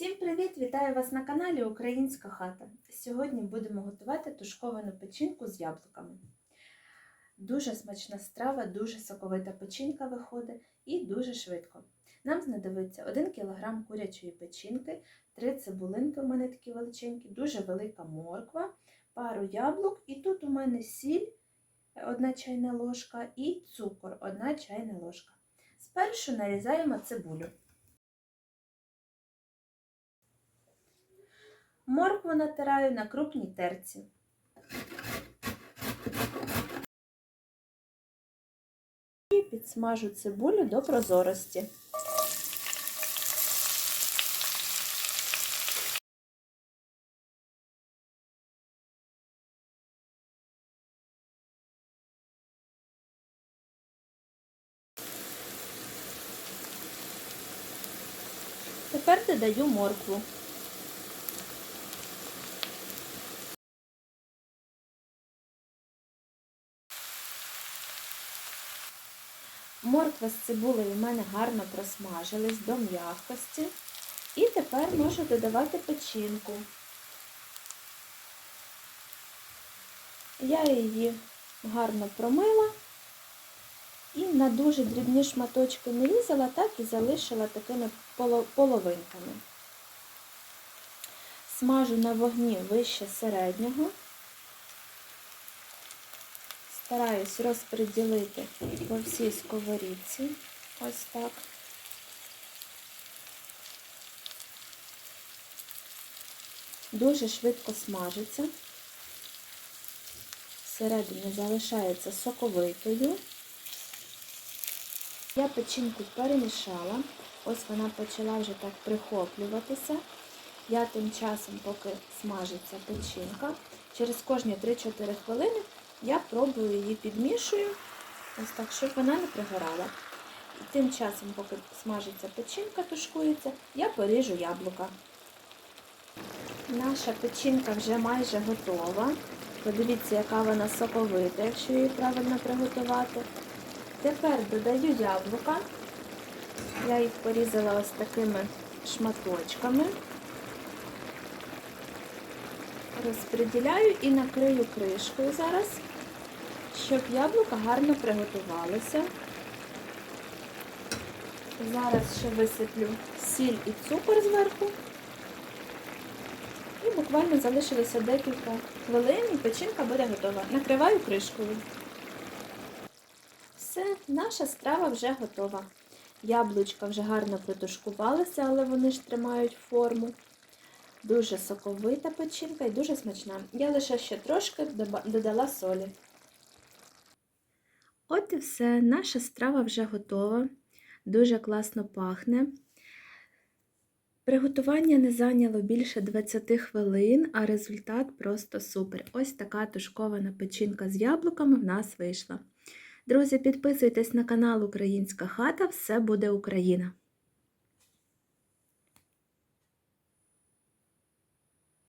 Всім привіт! Вітаю вас на каналі Українська хата. Сьогодні будемо готувати тушковану печінку з яблуками. Дуже смачна страва, дуже соковита печінка виходить і дуже швидко. Нам знадобиться 1 кг курячої печінки, 3 цибулинки у мене такі величенькі, дуже велика морква, пару яблук, і тут у мене сіль 1 чайна ложка і цукор 1 чайна ложка. Спершу нарізаємо цибулю. Моркву натираю на крупній терці. І підсмажу цибулю до прозорості. Тепер додаю моркву. Морква з цибулею в мене гарно просмажились до м'якості. І тепер можу додавати печінку. Я її гарно промила і на дуже дрібні шматочки не різала, так і залишила такими половинками. Смажу на вогні вище середнього. Стараюсь розподілити по всій сковорідці. Ось так. Дуже швидко смажиться. Всередині залишається соковитою. Я печінку перемішала. Ось вона почала вже так прихоплюватися. Я тим часом, поки смажиться печінка, через кожні 3-4 хвилини я пробую її підмішую, ось так, щоб вона не пригорала. І тим часом, поки смажиться печінка, тушкується, я поріжу яблука. Наша печінка вже майже готова. Подивіться, яка вона соковита, якщо її правильно приготувати. Тепер додаю яблука. Я їх порізала ось такими шматочками. Розподіляю і накрию кришкою зараз, щоб яблука гарно приготувалися. Зараз ще висиплю сіль і цукор зверху. І буквально залишилося декілька хвилин і печінка буде готова. Накриваю кришкою. Все, наша страва вже готова. Яблучка вже гарно протушкувалися, але вони ж тримають форму. Дуже соковита печінка і дуже смачна. Я лише ще трошки додала солі. От і все, наша страва вже готова, дуже класно пахне. Приготування не зайняло більше 20 хвилин, а результат просто супер. Ось така тушкована печінка з яблуками в нас вийшла. Друзі, підписуйтесь на канал Українська хата, все буде Україна!